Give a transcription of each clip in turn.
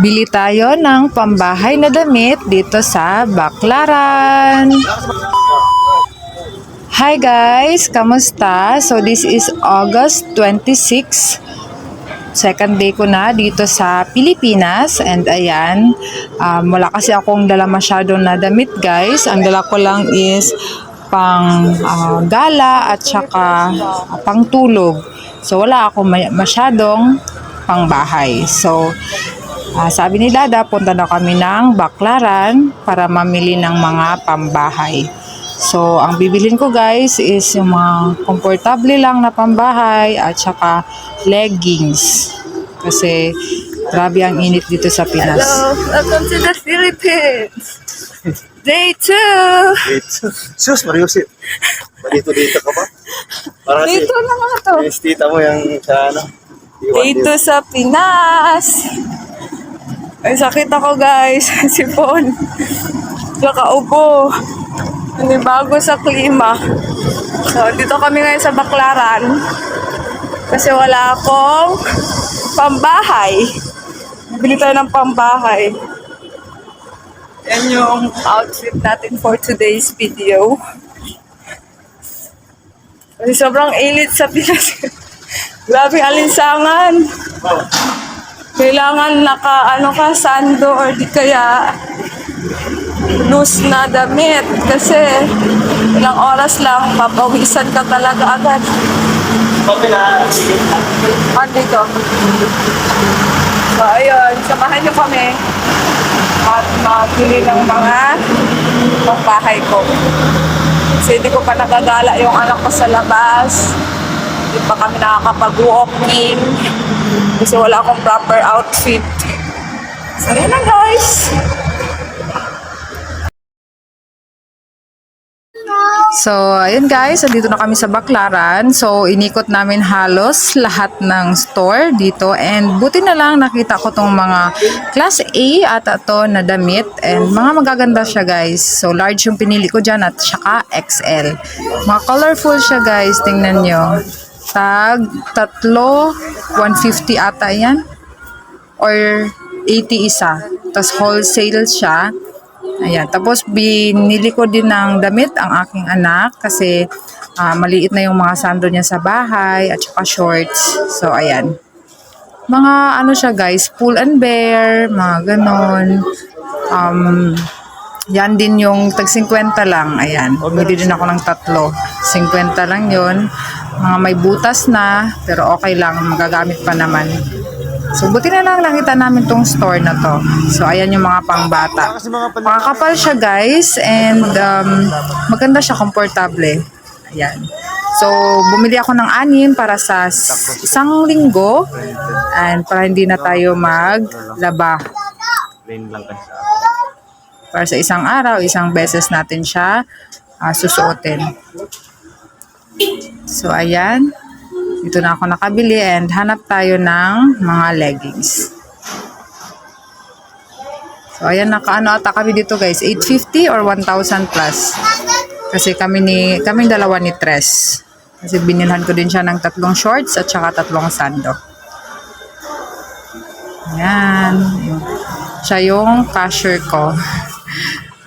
Bili tayo ng pambahay na damit dito sa Baklaran. Hi guys, kamusta? So this is August 26. Second day ko na dito sa Pilipinas and ayan, um, wala kasi akong dala masyado na damit guys. Ang dala ko lang is pang ah, gala at saka pang tulog. So wala ako may- masyadong pang bahay. So Ah, sabi ni Dada, punta na kami ng Baklaran para mamili ng mga pambahay. So, ang bibilin ko guys is yung mga komportable lang na pambahay at saka leggings. Kasi grabe ang init dito sa Pinas. Hello, welcome to the Philippines. Day 2. Wait. Sus, Mariusip. Dito-dito ka ba? Para Dito na nga to. yung tita mo yung sa ano. Dito sa Pinas. Ay, sakit ako guys. Sipon. Nakaupo. Hindi bago sa klima. So, dito kami ngayon sa Baklaran. Kasi wala akong pambahay. Bili tayo ng pambahay. Yan yung outfit natin for today's video. Kasi sobrang init sa Pinas. Grabe alinsangan. Kailangan naka ano ka sando or di kaya loose na damit kasi ilang oras lang papawisan ka talaga agad. Ah, dito. So, ayun. Samahan niyo kami at makili ng mga pangbahay ko. Kasi hindi ko pa nagagala yung anak ko sa labas. Hindi pa kami nakakapag-walking. Kasi wala akong proper outfit. So, yun na guys. So, ayun guys, andito na kami sa Baklaran. So, inikot namin halos lahat ng store dito. And buti na lang nakita ko tong mga class A at ito na damit. And mga magaganda siya guys. So, large yung pinili ko dyan at saka XL. Mga colorful siya guys, tingnan nyo. Tag, tatlo, 150 ata yan. Or 80 isa. Tapos wholesale siya. Ayan. Tapos binili ko din ng damit ang aking anak kasi ah, maliit na yung mga sando niya sa bahay at saka shorts. So ayan. Mga ano siya guys, pull and bear, mga ganon. Um, yan din yung tag 50 lang. Ayan. Bumili din ako ng tatlo. 50 lang yon Mga may butas na, pero okay lang. Magagamit pa naman. So, buti na lang nakita namin tong store na to. So, ayan yung mga pangbata. Makakapal siya guys and um, maganda siya, komportable. Ayan. So, bumili ako ng anin para sa isang linggo and para hindi na tayo maglaba. Para sa isang araw, isang beses natin siya ah, susuotin. So, ayan. Ito na ako nakabili and hanap tayo ng mga leggings. So, ayan, nakaano ata kami dito guys. 850 or 1,000 plus. Kasi kami ni, kaming dalawa ni Tres. Kasi binilhan ko din siya ng tatlong shorts at saka tatlong sando. Ayan. Siya yung cashier ko.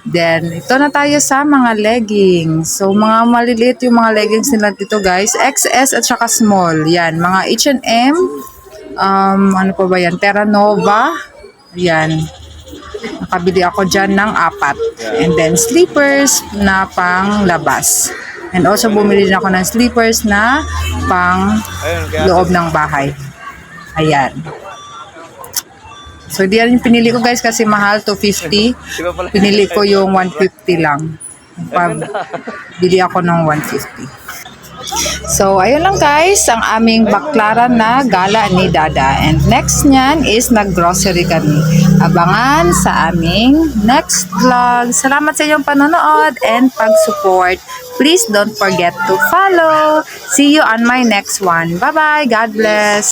Then, ito na tayo sa mga leggings. So, mga maliliit yung mga leggings nila dito, guys. XS at saka small. Yan, mga H&M. Um, ano pa ba yan? Terra Nova. Yan. Nakabili ako dyan ng apat. And then, slippers na pang labas. And also, bumili din ako ng slippers na pang loob ng bahay. Ayan. So, di yan yung pinili ko guys kasi mahal, 250. Ba pala? Pinili ko yung 150 lang. Pag bili ako ng 150. So, ayun lang guys, ang aming baklaran na gala ni Dada. And next niyan is nag-grocery kami. Abangan sa aming next vlog. Salamat sa inyong panonood and pag-support. Please don't forget to follow. See you on my next one. Bye-bye. God bless.